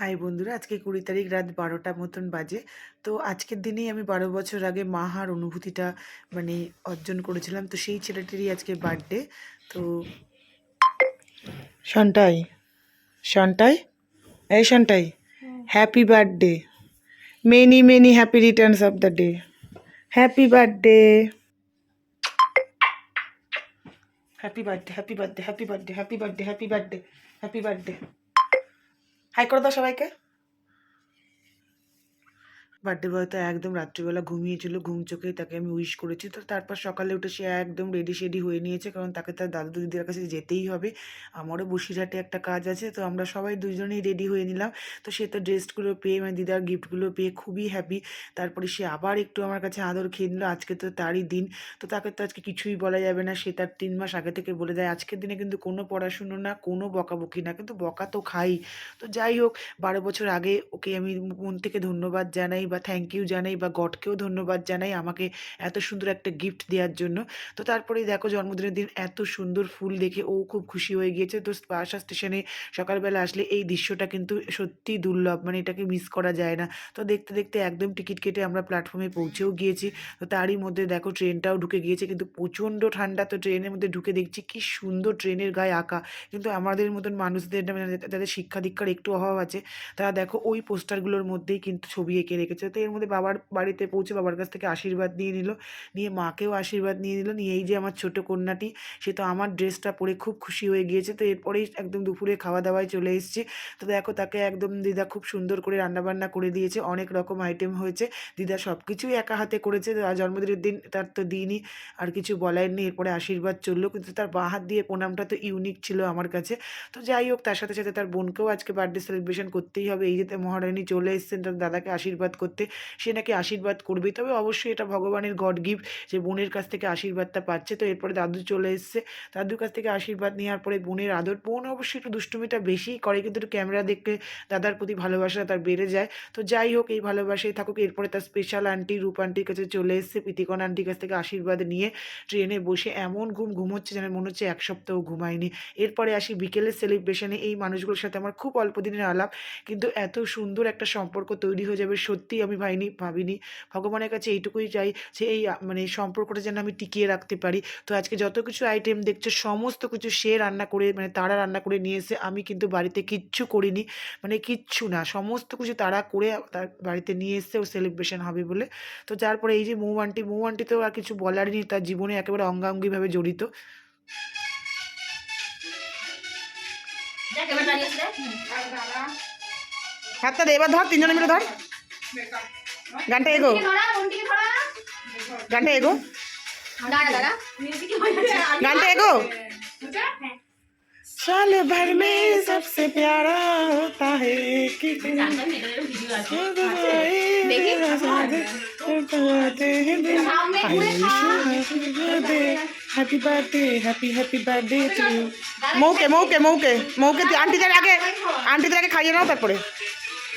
High বন্ধুরা আজকে কুড়ি তারিখ রাত বারোটা মতন বাজে। তো আজকের দিনেই আমি বারো বছর আগে মাহার অনুভূতিটা মানে অর্জন করেছিলাম। তো সেই ছেলেটিরই আজকে বার্থডে। তো সন্টাই সন্টাই এই Sontai happy birthday. Many many happy returns of the day happy birthday. Happy birthday happy birthday happy birthday happy birthday happy birthday happy birthday. Hi করে দাও সবাইকে বার্থডে বয় তো একদম রাত্রিবেলা ঘুমিয়েছিল, ঘুম চোখেই তাকে আমি উইশ করেছি। তো তারপর সকালে উঠে সে একদম রেডি শেডি হয়ে নিয়েছে, কারণ তাকে তার দাদু দিদির কাছে যেতেই হবে। আমারও বসিরহাটে একটা কাজ আছে, তো আমরা সবাই দুজনেই রেডি হয়ে নিলাম। তো সে তো ড্রেসগুলো পেয়ে মানে দিদার গিফটগুলো পেয়ে খুবই হ্যাপি তারপরে সে আবার একটু আমার কাছে আদর খেয়ে নিল, আজকে তো তারই দিন। তো তাকে তো আজকে কিছুই বলা যাবে না, সে তার তিন মাস আগে থেকে বলে দেয়, আজকের দিনে কিন্তু কোনো পড়াশুনো না, কোনো বকাবকি না, কিন্তু বকা তো খাই। তো যাই হোক, বারো বছর আগে ওকে আমি মন থেকে ধন্যবাদ জানাই বা থ্যাংক ইউ জানাই বা গডকেও ধন্যবাদ জানাই আমাকে এত সুন্দর একটা গিফট দেওয়ার জন্য। তো তারপরেই দেখো জন্মদিনের দিন এত সুন্দর ফুল দেখে ও খুব খুশি হয়ে গিয়েছে। তো বাসা স্টেশনে সকালবেলা আসলে এই দৃশ্যটা কিন্তু সত্যিই দুর্লভ মানে এটাকে মিস করা যায় না। তো দেখতে দেখতে একদম টিকিট কেটে আমরা প্ল্যাটফর্মে পৌঁছেও গিয়েছি। তো তারই মধ্যে দেখো ট্রেনটাও ঢুকে গিয়েছে, কিন্তু প্রচণ্ড ঠান্ডা। তো ট্রেনের মধ্যে ঢুকে দেখছি কি সুন্দর ট্রেনের গায়ে আঁকা। কিন্তু আমাদের মতন মানুষদের মানে যাদের শিক্ষা দীক্ষার একটু অভাব আছে, তারা দেখো ওই পোস্টারগুলোর মধ্যেই কিন্তু ছবি এঁকে রেখেছে। তো এর মধ্যে বাবার বাড়িতে পৌঁছে বাবার কাছ থেকে আশীর্বাদ নিয়ে নিল নিয়ে মাকেও আশীর্বাদ নিয়ে নিল নিয়ে এই যে আমার ছোট কন্যাটি, সে তো আমার ড্রেসটা পরে খুব খুশি হয়ে গিয়েছে। তো এরপরেই একদম দুপুরে খাওয়া দাওয়ায় চলে এসেছি। তো দেখো তাকে একদম দিদা খুব সুন্দর করে রান্নাবান্না করে দিয়েছে। অনেক রকম আইটেম হয়েছে। দিদা সব কিছুই একা হাতে করেছে। জন্মদিনের দিন তার তো দিনই আর কিছু বলার নেই। এরপরে আশীর্বাদ চলল। কিন্তু তার বাঁ হাত দিয়ে প্রণামটা তো ইউনিক ছিল আমার কাছে। তো যাই হোক, তার সাথে সাথে তার বোনকেও আজকে বার্থডে সেলিব্রেশন করতেই হবে। এই যে মহারানী চলে এসেছেন, তার দাদাকে আশীর্বাদ করতে সে নাকি আশীর্বাদ করবেই তবে অবশ্যই এটা ভগবানের গড গিফট যে বোনের কাছ থেকে আশীর্বাদটা পাচ্ছে। তো এরপরে দাদু চলে এসছে। দাদুর কাছ থেকে আশীর্বাদ নেওয়ার পরে বোনের আদর, বোন অবশ্যই একটু দুষ্টুমিটা বেশিই করে, কিন্তু একটু ক্যামেরা দেখলে দাদার প্রতি ভালোবাসা তার বেড়ে যায়। তো যাই হোক, এই ভালোবাসাই থাকুক। এরপরে তার স্পেশাল আন্টি রূপ আন্টির কাছে চলে এসছে। প্রীতিকণ আন্টির কাছ থেকে আশীর্বাদ নিয়ে ট্রেনে বসে এমন ঘুম ঘুমোচ্ছে যেন মনে হচ্ছে এক সপ্তাহ ঘুমায়নি। এরপরে আসি বিকেলের সেলিব্রেশনে এই মানুষগুলোর সাথে আমার খুব অল্প দিনের আলাপ। কিন্তু এত সুন্দর একটা সম্পর্ক তৈরি হয়ে যাবে সত্যি আমি ভাইনি ভাবিনি। ভগবানের কাছে এইটুকুই চাই যে এই মানে সম্পর্কটা যেন আমি টিকিয়ে রাখতে পারি। তো আজকে যত কিছু আইটেম দেখছ সমস্ত কিছু সে রান্না করে মানে তারা রান্না করে নিয়ে এসে আমি কিন্তু বাড়িতে কিচ্ছু করিনি। মানে কিচ্ছু না সমস্ত কিছু তারা করে তার বাড়িতে নিয়ে এসে ও সেলিব্রেশন হবে বলে। তো তারপরে এই যে মৌ আন্টি মৌ আন্টি তো আর কিছু বলারই নেই তার জীবনে একেবারে অঙ্গাঙ্গিভাবে জড়িত। হাতটা দে এবার ধর তিনজনে মিলে ধর। घंटे ಹೇಗೋ घंटे ಹೇಗೋ घंटे को साल भर में सबसे प्यारा होता है happy birthday happy happy birthday मौके मौके मौके मौके। आंटी तेरे आगे आंटी तेरे आगे खाइए ना তারপরে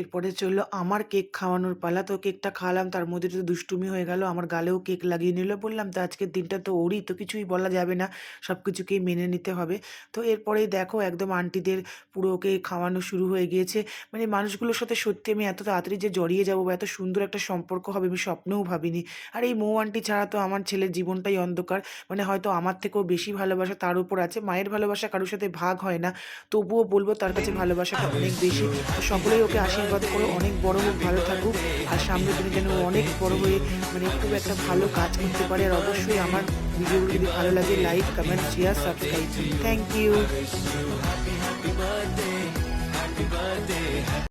এরপরে চলল, আমার কেক খাওয়ানোর পালা, তো কেকটা খাওয়ালাম, তার মধ্যে তো দুষ্টুমি হয়ে গেল, আমার গালেও কেক লাগিয়ে নিল। বললাম, তো আজকের দিনটা তো ওরই, তো কিছুই বলা যাবে না, সব কিছুকেই মেনে নিতে হবে। তো এরপরেই দেখো, একদম আন্টিদের পুরো ওকে খাওয়ানো শুরু হয়ে গিয়েছে। মানে মানুষগুলোর সাথে সত্যি আমি এত তাড়াতাড়ি যে জড়িয়ে যাব বা এত সুন্দর একটা সম্পর্ক হবে, আমি স্বপ্নেও ভাবিনি। আর এই মৌ আন্টি ছাড়া তো আমার ছেলের জীবনটাই অন্ধকার। মানে হয়তো আমার থেকেও বেশি ভালোবাসা তার উপর আছে, মায়ের ভালোবাসা কারোর সাথে ভাগ হয় না। তবুও বলব, তার কাছে ভালোবাসাটা অনেক বেশি। সকলেই ওকে আশীর্বাদ করে অনেক বড় হোক, ভালো থাকুক। আর সামনে তুমি যেন অনেক বড় হয়ে মানে খুব একটা ভালো কাজ করতে পারে। আর অবশ্যই আমার ভিডিওগুলো যদি ভালো লাগে, like, comment share subscribe thank you